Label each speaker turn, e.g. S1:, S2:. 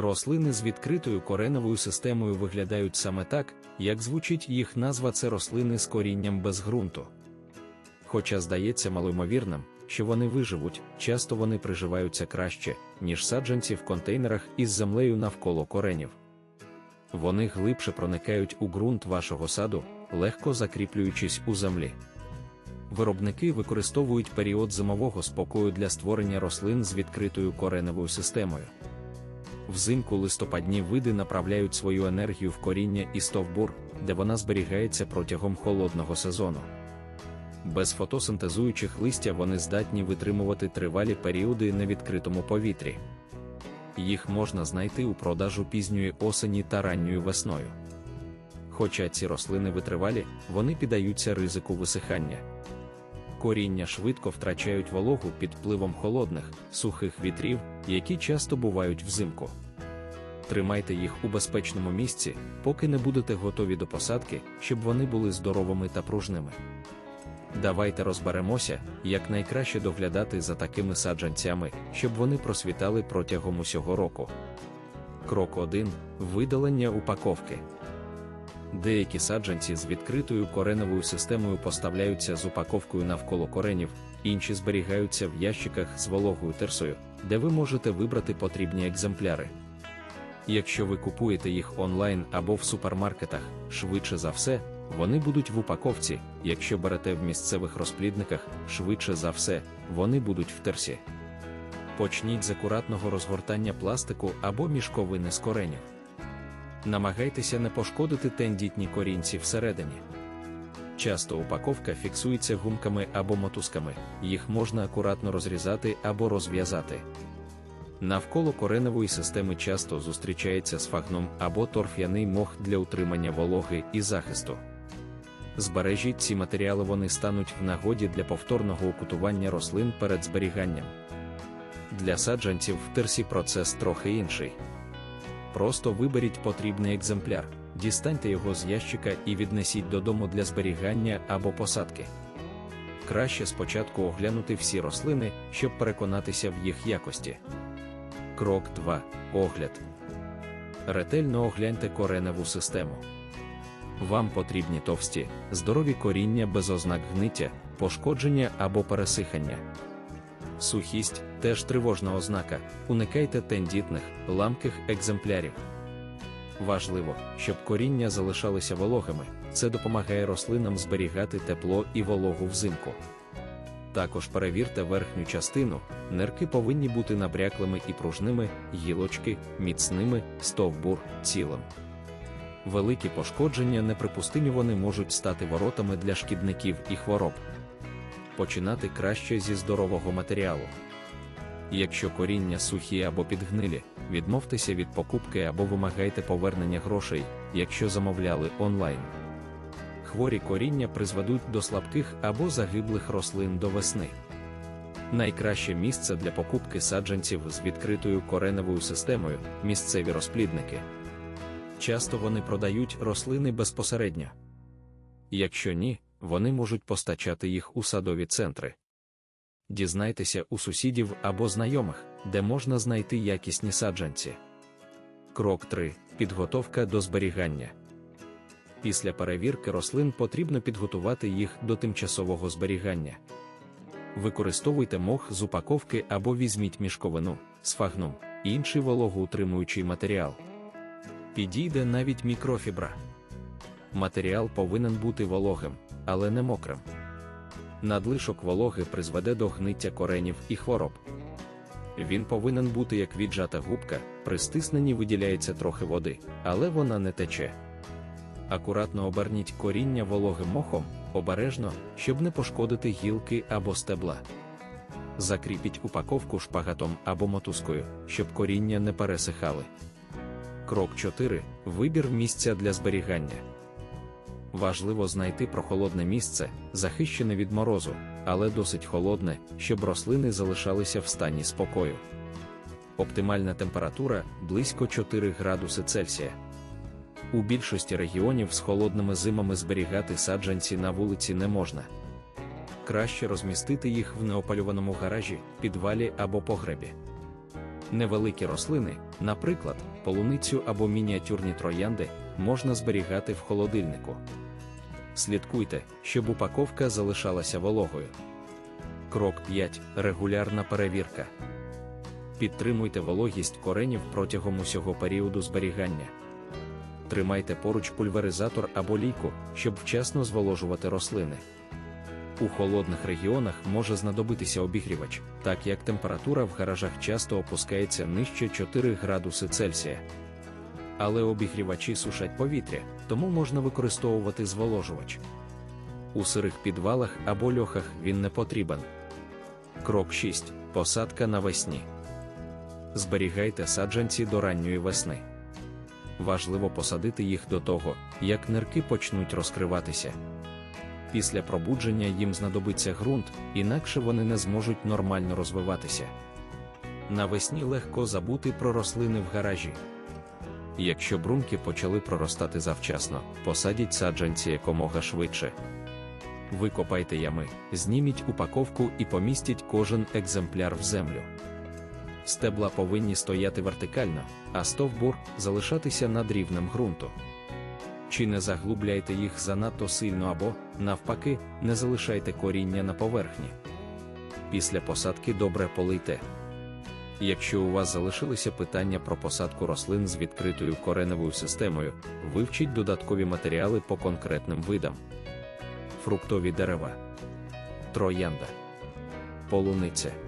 S1: Рослини з відкритою кореневою системою виглядають саме так, як звучить їх назва це рослини з корінням без ґрунту. Хоча здається малоймовірним, що вони виживуть, часто вони приживаються краще, ніж саджанці в контейнерах із землею навколо коренів. Вони глибше проникають у ґрунт вашого саду, легко закріплюючись у землі. Виробники використовують період зимового спокою для створення рослин з відкритою кореневою системою. Взимку листопадні види направляють свою енергію в коріння і стовбур, де вона зберігається протягом холодного сезону. Без фотосинтезуючих листя вони здатні витримувати тривалі періоди на відкритому повітрі. Їх можна знайти у продажу пізньої осені та ранньою весною. Хоча ці рослини витривалі, вони піддаються ризику висихання. Коріння швидко втрачають вологу під впливом холодних, сухих вітрів, які часто бувають взимку. Тримайте їх у безпечному місці, поки не будете готові до посадки, щоб вони були здоровими та пружними. Давайте розберемося, як найкраще доглядати за такими саджанцями, щоб вони просвітали протягом усього року. Крок 1. Видалення упаковки. Деякі саджанці з відкритою кореновою системою поставляються з упаковкою навколо коренів, інші зберігаються в ящиках з вологою терсою, де ви можете вибрати потрібні екземпляри. Якщо ви купуєте їх онлайн або в супермаркетах, швидше за все, вони будуть в упаковці, якщо берете в місцевих розплідниках, швидше за все, вони будуть в терсі. Почніть з акуратного розгортання пластику або мішковини з коренів. Намагайтеся не пошкодити тендітні корінці всередині. Часто упаковка фіксується гумками або мотузками, їх можна акуратно розрізати або розв'язати. Навколо кореневої системи часто зустрічається сфагном або торф'яний мох для утримання вологи і захисту. Збережіть ці матеріали, вони стануть в нагоді для повторного окутування рослин перед зберіганням. Для саджанців в терсі процес трохи інший. Просто виберіть потрібний екземпляр, дістаньте його з ящика і віднесіть додому для зберігання або посадки. Краще спочатку оглянути всі рослини, щоб переконатися в їх якості. Крок 2. Огляд. Ретельно огляньте кореневу систему. Вам потрібні товсті, здорові коріння без ознак гниття, пошкодження або пересихання. Сухість теж тривожна ознака. Уникайте тендітних, ламких екземплярів. Важливо, щоб коріння залишалися вологими, це допомагає рослинам зберігати тепло і вологу взимку. Також перевірте верхню частину, нирки повинні бути набряклими і пружними, гілочки міцними, стовбур цілим. Великі пошкодження неприпустимі вони можуть стати воротами для шкідників і хвороб. Починати краще зі здорового матеріалу. Якщо коріння сухі або підгнилі, відмовтеся від покупки або вимагайте повернення грошей, якщо замовляли онлайн. Хворі коріння призведуть до слабких або загиблих рослин до весни. Найкраще місце для покупки саджанців з відкритою кореневою системою місцеві розплідники. Часто вони продають рослини безпосередньо. Якщо ні, вони можуть постачати їх у садові центри. Дізнайтеся у сусідів або знайомих, де можна знайти якісні саджанці. Крок 3. Підготовка до зберігання. Після перевірки рослин потрібно підготувати їх до тимчасового зберігання. Використовуйте мох з упаковки або візьміть мішковину, сфагнум, інший вологоутримуючий матеріал. Підійде навіть мікрофібра. Матеріал повинен бути вологим, але не мокрим. Надлишок вологи призведе до гниття коренів і хвороб. Він повинен бути як віджата губка, при стисненні виділяється трохи води, але вона не тече. Акуратно оберніть коріння вологим мохом, обережно, щоб не пошкодити гілки або стебла. Закріпіть упаковку шпагатом або мотузкою, щоб коріння не пересихали. Крок 4. Вибір місця для зберігання. Важливо знайти прохолодне місце, захищене від морозу, але досить холодне, щоб рослини залишалися в стані спокою. Оптимальна температура близько 4 градуси Цельсія. У більшості регіонів з холодними зимами зберігати саджанці на вулиці не можна. Краще розмістити їх в неопалюваному гаражі, підвалі або погребі. Невеликі рослини, наприклад, полуницю або мініатюрні троянди, можна зберігати в холодильнику. Слідкуйте, щоб упаковка залишалася вологою. Крок 5. Регулярна перевірка. Підтримуйте вологість коренів протягом усього періоду зберігання. Тримайте поруч пульверизатор або лійку, щоб вчасно зволожувати рослини. У холодних регіонах може знадобитися обігрівач, так як температура в гаражах часто опускається нижче 4 градуси Цельсія. Але обігрівачі сушать повітря, тому можна використовувати зволожувач. У сирих підвалах або льохах він не потрібен. Крок 6. Посадка навесні. Зберігайте саджанці до ранньої весни. Важливо посадити їх до того, як нирки почнуть розкриватися. Після пробудження їм знадобиться ґрунт, інакше вони не зможуть нормально розвиватися. Навесні легко забути про рослини в гаражі. Якщо брунки почали проростати завчасно, посадіть саджанці якомога швидше. Викопайте ями, зніміть упаковку і помістіть кожен екземпляр в землю. Стебла повинні стояти вертикально, а стовбур залишатися над рівнем ґрунту. Чи не заглубляйте їх занадто сильно або, навпаки, не залишайте коріння на поверхні. Після посадки добре полийте. Якщо у вас залишилися питання про посадку рослин з відкритою кореневою системою, вивчіть додаткові матеріали по конкретним видам. Фруктові дерева, троянда, полуниця.